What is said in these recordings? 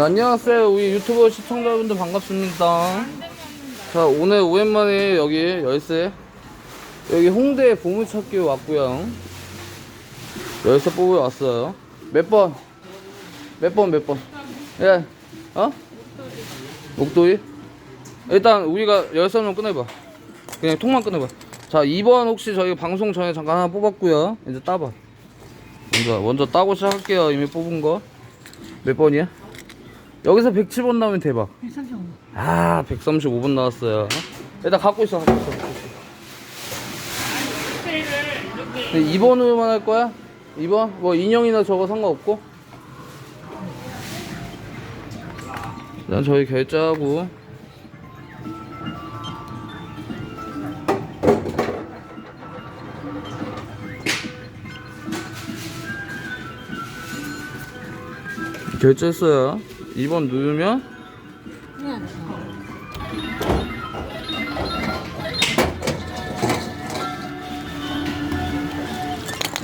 자, 안녕하세요. 우리 유튜버 시청자분들 반갑습니다. 자, 오늘 오랜만에 여기 열쇠. 여기 홍대 보물찾기 왔고요. 열쇠 뽑으러 왔어요. 몇 번? 몇 번, 몇 번? 예, 어? 목도리? 일단 우리가 열쇠 한번 꺼내봐. 그냥 통만 꺼내봐. 자, 2번 혹시 저희 방송 전에 잠깐 하나 뽑았고요. 이제 따봐. 먼저, 먼저 따고 시작할게요. 이미 뽑은 거. 몇 번이야? 여기서 107번 나오면 대박. 135. 아, 135번 나왔어요. 일단 갖고 있어, 갖고 있어. 2번으로만 할 거야? 2번? 뭐 인형이나 저거 상관없고? 일단 저희 결제하고 결제했어요. 2번 누르면 그냥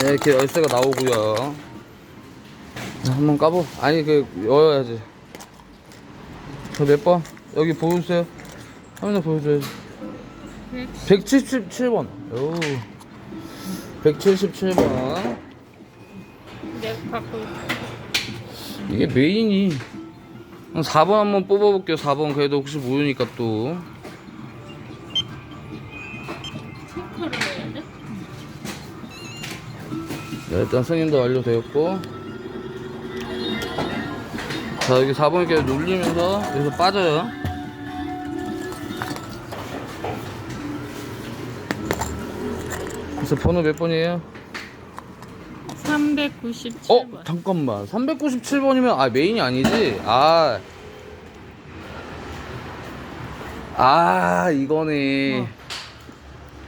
네, 이렇게 열쇠가 나오고요. 자, 한번 까보. 아니 그 열어야지. 저몇 번? 여기 보여주세요. 화면에 보여줘야지. 177번. 오. 177번. 내가 갖고 이게 메인이. 한 4번 한번 뽑아볼게요. 4번 그래도 혹시 모르니까 또. 체크를 해야 돼? 네, 일단 승인도 완료되었고. 자, 여기 4번 이렇게 눌리면서 여기서 빠져요. 그래서 번호 몇 번이에요? 397번. 어? 잠깐만. 397번이면, 아, 메인이 아니지? 아. 아, 이거네.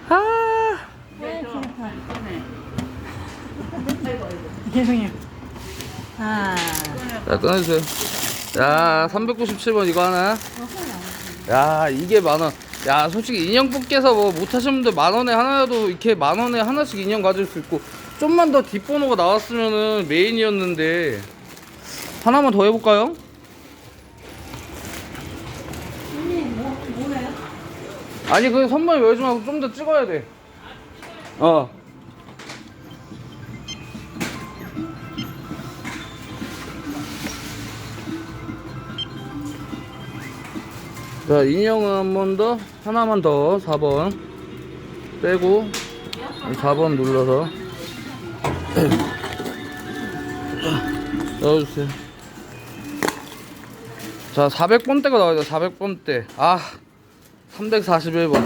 아. 죄송해요. 아, 자, 끊어주세요. 야, 397번 이거 하나. 야, 이게 만 원. 야, 솔직히 인형 뽑기에서 뭐 못하시는 분들 만 원에 하나라도 이렇게 만 원에 하나씩 인형 가질 수 있고, 좀만 더 뒷번호가 나왔으면은 메인이었는데, 하나만 더 해볼까요? 아니, 그 선발 열지 말고 좀 더 찍어야 돼. 어. 자, 인형은 한 번 더, 하나만 더, 4번. 빼고, 4번 눌러서. 넣어주세요. 자, 400번대가 나와야 돼, 400번대. 아, 341번.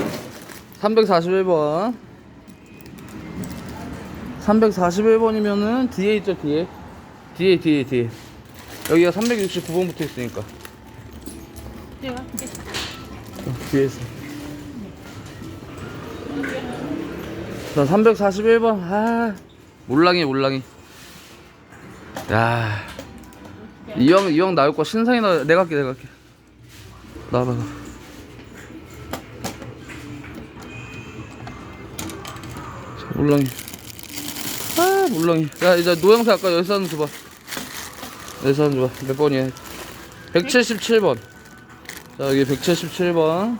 341번. 341번이면은 뒤에 있죠, 뒤에. 뒤에, 뒤에, 뒤에. 여기가 369번 붙어 있으니까. 내가 할게. 어, 뒤에서. 자, 341번. 아, 몰랑이, 몰랑이. 야. 이 형, 이형 나올 거 신상이 나, 내가 할게, 내가 할게. 나와봐, 나. 자, 몰랑이. 아, 몰랑이. 야, 이제 노영사 아까 열쇠 한번 줘봐. 열쇠 한번 줘봐. 몇 번이야? 177번. 자 여기 177번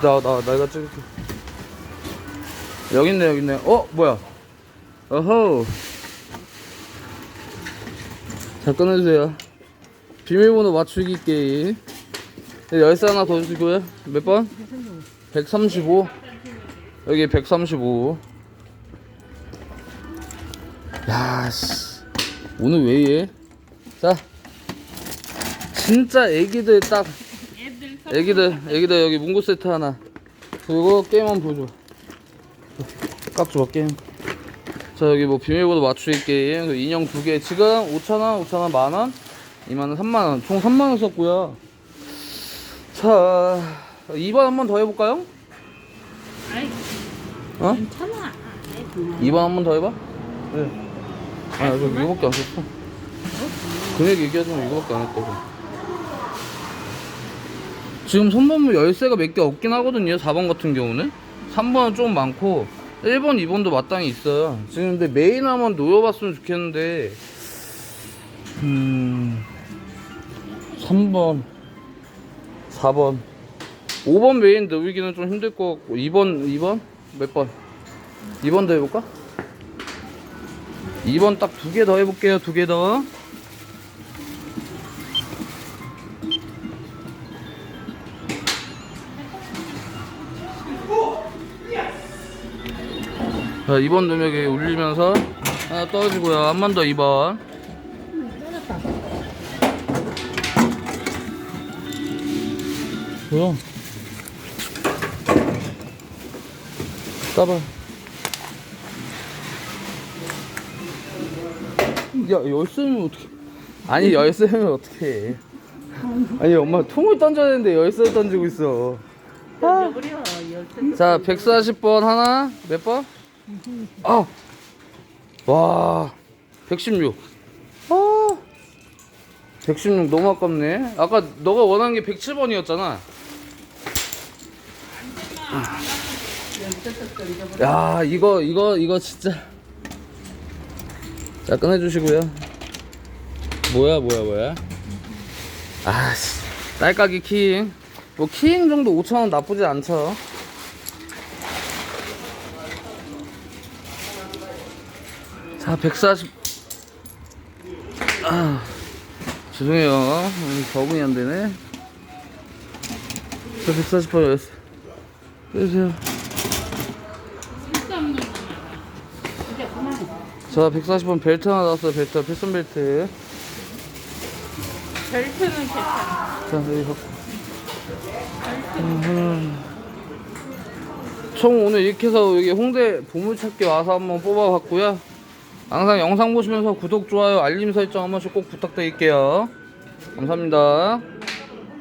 나, 나, 내가 찍을게 여기 있네 여기 있네 어 뭐야 어허. 자 끊어주세요. 비밀번호 맞추기 게임. 네, 열쇠 하나 더 주시고요. 몇 번? 135 여기 135 야 씨. 오늘 왜 이래? 자. 진짜 애기들 딱. 애기들 애기들 여기 문구 세트 하나. 그리고 게임 한번 보여줘. 깍 줘봐 게임 자 여기 뭐 비밀번호 맞추기 게임 그 인형 두 개 지금 5천원 5천원 만원 2만원 3만원 총 3만원 썼고요 자 2번 한 번 더 해볼까요? 아이, 어? 괜찮아. 아이, 그만. 2번 한 번 더 해봐? 네. 아, 저 이거밖에 안 썼어. 금액 얘기하자면 이거밖에 안 했다고. 지금 선반무 열쇠가 몇 개 없긴 하거든요. 4번 같은 경우는. 3번은 좀 많고, 1번, 2번도 마땅히 있어요. 지금 근데 메인 한번 놓여봤으면 좋겠는데, 음, 3번 4번 5번 메인 넣기는 좀 힘들 것 같고 2번 2번 몇 번? 2번 더 해볼까? 2번 딱 두 개 더 해볼게요 두 개 더 자 2번 누명이 울리면서 하나 떨어지고요. 한 번 더 2번. 뭐야? 따봐. 야 열쇠는 어떻게 아니 열쇠는 어떻게 해? 아니 엄마 통을 던져야 되는데 열쇠를 던지고 있어. 아. 열쇠 자 140번 하나? 몇 번? 아. 와 116. 아. 116 너무 아깝네. 아까 너가 원하는 게 107번이었잖아. 야 이거 이거 이거 진짜. 자 꺼내주시고요. 뭐야 뭐야 뭐야? 아씨 딸깍이 키잉. 뭐 키잉 정도 5천원 나쁘지 않죠. 자, 140. 아, 죄송해요. 적응이 안 되네. 자, 140번 열었어. 빼세요. 자, 140번 벨트 하나 나왔어요. 벨트, 패션 벨트. 벨트는 괜찮아 자, 여기 갖고. 음, 총 오늘 이렇게 해서 여기 홍대 보물찾기 와서 한번 뽑아봤고요. 항상 영상 보시면서 구독, 좋아요, 알림 설정 한 번씩 꼭 부탁드릴게요. 감사합니다.